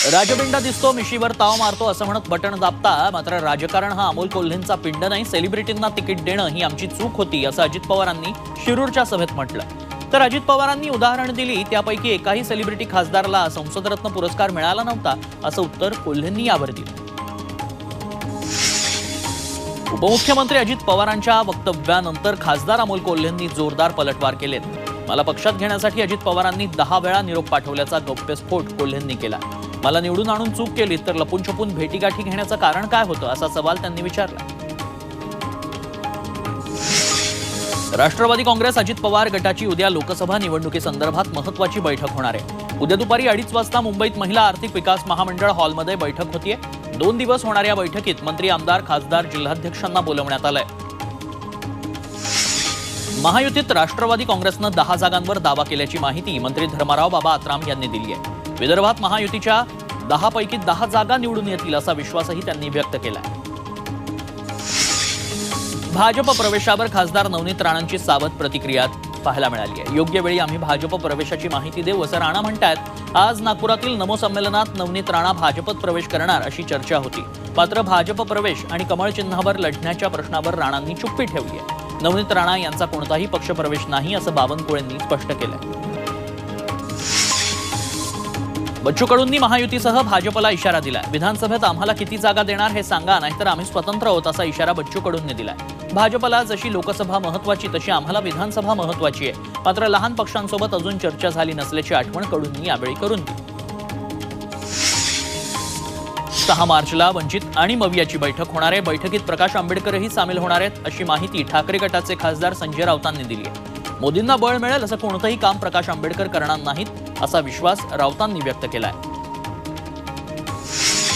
राजपिंड दिसतो मिशीवर ताव मारतो असं म्हणत बटण दाबता मात्र राजकारण हा अमोल कोल्हेंचा पिंड नाही सेलिब्रिटींना तिकीट देणं ही आमची चूक होती असं अजित पवारांनी शिरूरच्या सभेत म्हटलं. तर अजित पवारांनी उदाहरण दिली त्यापैकी एकाही सेलिब्रिटी खासदारला संसदरत्न पुरस्कार मिळाला नव्हता असं उत्तर कोल्हेंनी यावर दिलं. उपमुख्यमंत्री अजित पवारांच्या वक्तव्यानंतर खासदार अमोल कोल्हेंनी जोरदार पलटवार केलेत. मला पक्षात घेण्यासाठी अजित पवारांनी दहा वेळा निरोप पाठवल्याचा गौप्यस्फोट कोल्हेंनी केला. मला निवडून आणून चूक केली तर लपून छपून भेटीगाठी घेण्याचं कारण काय होतं असा सवाल त्यांनी विचारला. राष्ट्रवादी काँग्रेस अजित पवार गटाची उद्या लोकसभा निवडणुकीसंदर्भात महत्वाची बैठक होणार आहे. उद्या दुपारी अडीच वाजता मुंबईत महिला आर्थिक विकास महामंडळ हॉलमध्ये बैठक होतीये. दोन दिवस होणाऱ्या बैठकीत मंत्री आमदार खासदार जिल्हाध्यक्षांना बोलवण्यात आलंय. महायुतीत राष्ट्रवादी काँग्रेसनं दहा जागांवर दावा केल्याची माहिती मंत्री धर्माराव बाबा आत्राम यांनी दिली आहे विदर्भात महायुतीच्या दहा पैकी दहा जागा निवडून येतील असा विश्वासही त्यांनी व्यक्त केला भाजप प्रवेशावर खासदार नवनीत राणांची सावध प्रतिक्रिया पाहायला मिळाली आहे. योग्य वेळी आम्ही भाजप प्रवेशाची माहिती देऊ असं राणा म्हणतात आज नागपुरातील नमो संमेलनात नवनीत राणा भाजपत प्रवेश करणार अशी चर्चा होती. मात्र भाजप प्रवेश आणि कमळ चिन्हावर लढण्याच्या प्रश्नावर राणांनी चुप्पी ठेवली आहे. नवनीत राणा यांचा कोणताही पक्षप्रवेश नाही असं बावनकुळेंनी स्पष्ट केलंय. बच्चू कडूंनी महायुतीसह भाजपला इशारा दिलाय. विधानसभेत आम्हाला किती जागा देणार हे सांगा नाहीतर आम्ही स्वतंत्र होत असा इशारा बच्चू कडूंनी दिलाय. भाजपला जशी लोकसभा महत्वाची तशी आम्हाला विधानसभा महत्वाची आहे. मात्र लहान पक्षांसोबत अजून चर्चा झाली नसल्याची आठवण कडूंनी यावेळी करून दिली. सहा मार्चला वंचित आणि मवियाची बैठक होणार आहे. बैठकीत प्रकाश आंबेडकरही सामील होणार आहेत अशी माहिती ठाकरे गटाचे खासदार संजय राऊतांनी दिली आहे. मोदींना बळ मिळेल असं कोणतंही काम प्रकाश आंबेडकर करणार नाहीत. असा विश्वास राऊतांनी व्यक्त केला आहे